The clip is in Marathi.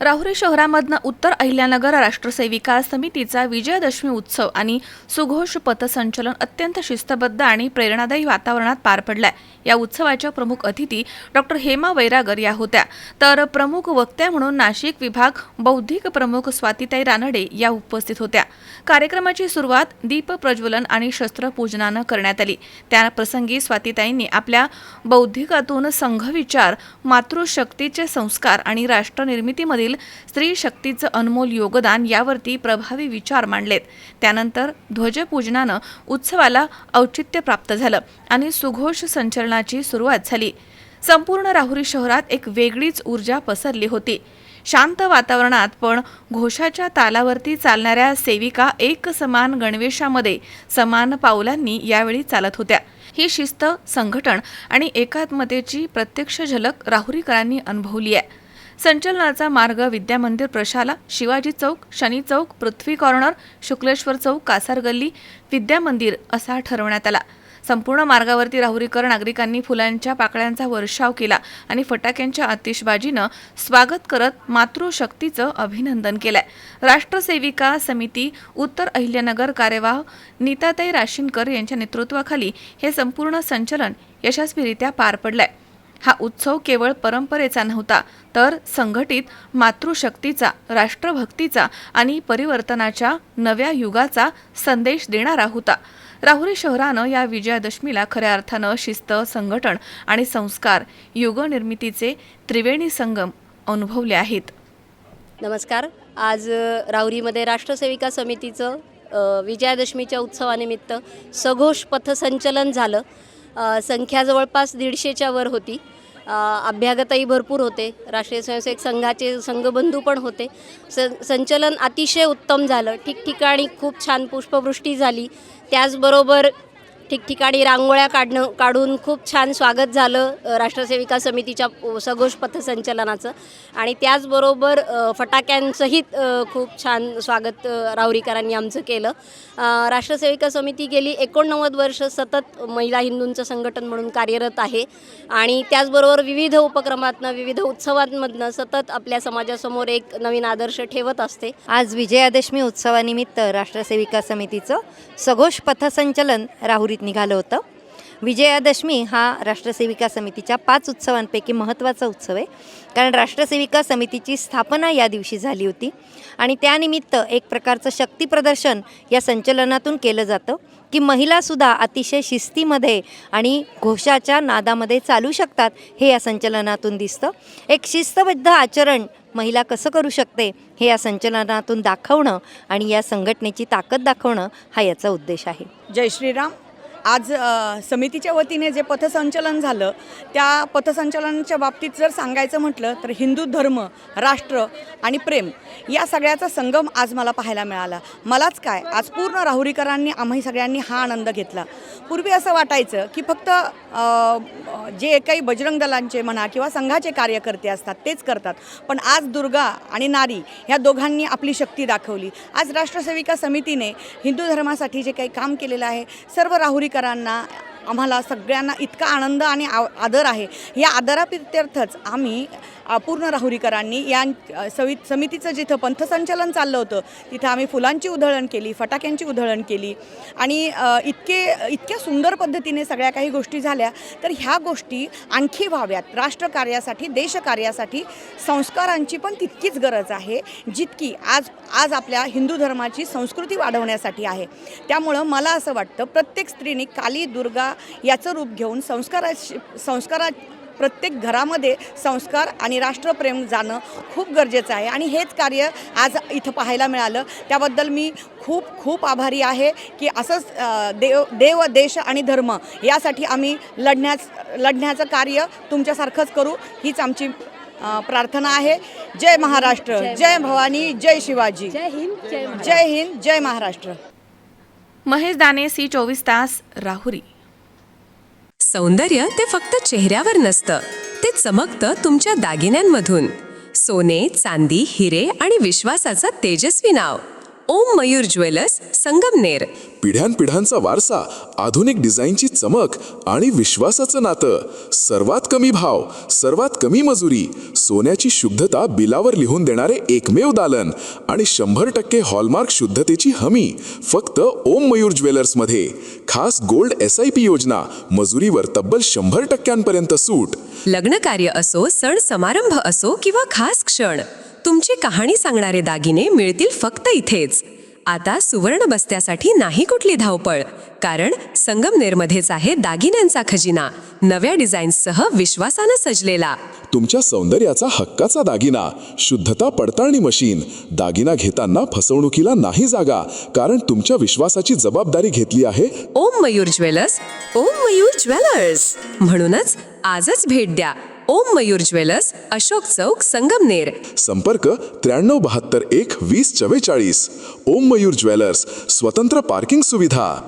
राहुरी शहरामधनं उत्तर अहिल्यानगर राष्ट्रसेविका समितीचा विजयादशमी उत्सव आणि सुघोष पथसंचलन अत्यंत शिस्तबद्ध आणि प्रेरणादायी वातावरणात पार पडलाय. या उत्सवाच्या प्रमुख अतिथी डॉक्टर हेमा वैरागर या होत्या. तर प्रमुख वक्त्या म्हणून नाशिक विभाग बौद्धिक प्रमुख स्वातीताई रानडे या उपस्थित होत्या. कार्यक्रमाची सुरुवात दीप प्रज्वलन आणि शस्त्रपूजनानं करण्यात आली. त्या प्रसंगी स्वातीताईंनी आपल्या बौद्धिकातून संघविचार मातृशक्तीचे संस्कार आणि राष्ट्रनिर्मितीमधील स्त्री शक्तीचं अनमोल योगदान यावरती प्रभावी विचार मांडलेत. त्यानंतर ध्वजपूजनानं उत्सवाला औचित्य प्राप्त झालं आणि सुघोष संचलनाची सुरुवात झाली. संपूर्ण राहुरी शहरात एक वेगळीच ऊर्जा पसरली होती. शांत वातावरणात पण घोषाच्या तालावरती चालणाऱ्या सेविका एक समान गणवेशामध्ये समान पावलांनी यावेळी चालत होत्या. ही शिस्त संघटन आणि एकात्मतेची प्रत्यक्ष झलक राहुरीकरांनी अनुभवली आहे. संचलनाचा मार्ग विद्यामंदिर प्रशाला शिवाजी चौक शनी चौक पृथ्वी कॉर्नर शुक्लेश्वर चौक कासार गल्ली विद्यामंदिर असा ठरवण्यात आला. संपूर्ण मार्गावरती राहुरीकर नागरिकांनी फुलांच्या पाकळ्यांचा वर्षाव केला आणि फटाक्यांच्या आतिषबाजीनं स्वागत करत मातृशक्तीचं अभिनंदन केलंय. राष्ट्रसेविका समिती उत्तर अहिल्यानगर कार्यवाह नीताताई राशीनकर यांच्या नेतृत्वाखाली हे संपूर्ण संचलन यशस्वीरित्या पार पडलंय. हा उत्सव केवळ परंपरेचा नव्हता तर संघटित मातृशक्तीचा राष्ट्रभक्तीचा आणि परिवर्तनाच्या नव्या युगाचा संदेश देणारा होता. राहुरी शहरानं या विजयादशमीला खऱ्या अर्थानं शिस्त संघटन आणि संस्कार युगनिर्मितीचे त्रिवेणी संगम अनुभवले आहेत. नमस्कार. आज राहुरीमध्ये राष्ट्रसेविका समितीचं विजयादशमीच्या उत्सवानिमित्त सघोष पथसंचलन झालं. संख्या जवळपास दीडशेच्या वर होती. अभ्यागतही भरपूर होते. राष्ट्रीय स्वयंसेवक संघाचे संघबंधू पण होते. स संचलन अतिशय उत्तम झालं. ठिकठिकाणी खूप छान पुष्पवृष्टी झाली. त्याचबरोबर ठिकठिकाणी रांगोळ्या काढणं काढून खूप छान स्वागत झालं राष्ट्रसेविका समितीच्या सघोष पथसंचलनाचं. आणि त्याचबरोबर फटाक्यांचंही फटाक्यांसहित खूप छान स्वागत राहुरीकरांनी आमचं केलं. राष्ट्रसेविका समिती गेली एकोणनव्वद वर्ष सतत महिला हिंदूंचं संघटन म्हणून कार्यरत आहे. आणि त्याचबरोबर विविध उपक्रमातनं विविध उत्सवांमधनं सतत आपल्या समाजासमोर एक नवीन आदर्श ठेवत असते. आज विजयादशमी उत्सवानिमित्त राष्ट्रसेविका समितीचं सघोष पथसंचलन राहुरीत निघालं होतं. विजयादशमी हा राष्ट्रसेविका समितीच्या पाच उत्सवांपैकी महत्त्वाचा उत्सव आहे. कारण राष्ट्रसेविका समितीची स्थापना या दिवशी झाली होती. आणि त्यानिमित्त एक प्रकारचं शक्तीप्रदर्शन या संचलनातून केलं जातं की महिलासुद्धा अतिशय शिस्तीमध्ये आणि घोषाच्या नादामध्ये चालू शकतात हे या संचलनातून दिसतं. एक शिस्तबद्ध आचरण महिला कसं करू शकते हे या संचलनातून दाखवणं आणि या संघटनेची ताकद दाखवणं हा याचा उद्देश आहे. जय श्रीराम. आज समितीच्या वतीने जे पथसंचलन झालं त्या पथसंचलनाच्या बाबतीत जर सांगायचं म्हटलं तर हिंदू धर्म राष्ट्र आणि प्रेम या सगळ्याचा संगम आज मला पाहायला मिळाला. मलाच काय आज पूर्ण राहुरीकरांनी आम्ही सगळ्यांनी हा आनंद घेतला. पूर्वी असं वाटायचं की फक्त जे काही बजरंग दलांचे म्हणा किंवा संघाचे कार्यकर्ते असतात तेच करतात. पण आज दुर्गा आणि नारी ह्या दोघांनी आपली शक्ती दाखवली. आज राष्ट्रसेविका समितीने हिंदू धर्मासाठी जे काही काम केलेलं आहे सर्व राहुरीकरांना आम्हाला सगळ्यांना इतका आनंद आणि आव आदर आहे. या आदराप्रित्यर्थच आम्ही अपूर्ण राहुरीकरांनी या सवि समितीचं जिथं पंथसंचलन चाललं होतं तिथं आम्ही फुलांची उधळण केली फटाक्यांची उधळण केली. आणि इतके इतक्या सुंदर पद्धतीने सगळ्या काही गोष्टी झाल्या तर ह्या गोष्टी आणखी व्हाव्यात. राष्ट्रकार्यासाठी देशकार्यासाठी संस्कारांची पण तितकीच गरज आहे जितकी आज आज आपल्या हिंदू धर्माची संस्कृती वाढवण्यासाठी आहे. त्यामुळं मला असं वाटतं प्रत्येक स्त्रीने काली दुर्गा याचं रूप घेऊन संस्कारा संस्कारा प्रत्येक घरामध्ये संस्कार आणि राष्ट्रप्रेम जाणं खूप गरजेचं आहे. आणि हेच कार्य आज इथं पाहायला मिळालं. त्याबद्दल मी खूप खूप आभारी आहे की असंच देव देव देश आणि धर्म यासाठी आम्ही लढण्यास लढण्याचं कार्य तुमच्यासारखंच करू. हीच आमची प्रार्थना आहे. जय महाराष्ट्र. जय भवानी. जय शिवाजी. जय हिंद. जय हिंद. जय महाराष्ट्र. महेश दाने सी चोवीस तास राहुरी. सौंदर्य ते फक्त चेहऱ्यावर नसतं. ते चमकतं तुमच्या दागिन्यांमधून. सोने चांदी हिरे आणि विश्वासाचं तेजस्वी नाव. ओम मयूर ज्वेलर्स संगमनेर. पिढ्यानपिढ्यांचा वारसा आधुनिक डिझाईनची चमक आणि विश्वासाचं नातं. सर्वात कमी भाव सर्वात कमी मजुरी सोन्याची शुद्धता बिलावर लिहून देणारे एकमेव दालन आणि शंभर टक्के हॉलमार्क शुद्धतेची हमी फक्त ओम मयूर ज्वेलर्समध्ये. खास गोल्ड एस आय पी योजना मजुरीवर तब्बल शंभर टक्क्यांपर्यंत सूट. लग्नकार्य असो सण समारंभ असो किंवा खास क्षण तुमची कहाणी सांगणारे दागिने मिळतील फक्त इथेच. आता सुवर्ण बस्त्यासाठी नाही कुठली धावपळ कारण संगमनेरमध्येच आहे दागिन्यांचा खजिना नव्या डिझाईन्ससह विश्वासानं सजलेला. तुमच्या सौंदर्याचा हक्काचा दागिना शुद्धता पडताळणी मशीन. दागिना घेताना फसवणुकीला नाही जागा कारण तुमच्या विश्वासाची जबाबदारी घेतली आहे. Om Mayur jewellers Om Mayur jewellers. म्हणूनच आजच भेट द्या. ओम मयूर ज्वेलर्स अशोक चौक संगमनेर. संपर्क त्र्याण्णव बहात्तर एक वीस चव्वेचाळीस. ओम मयूर ज्वेलर्स स्वतंत्र पार्किंग सुविधा.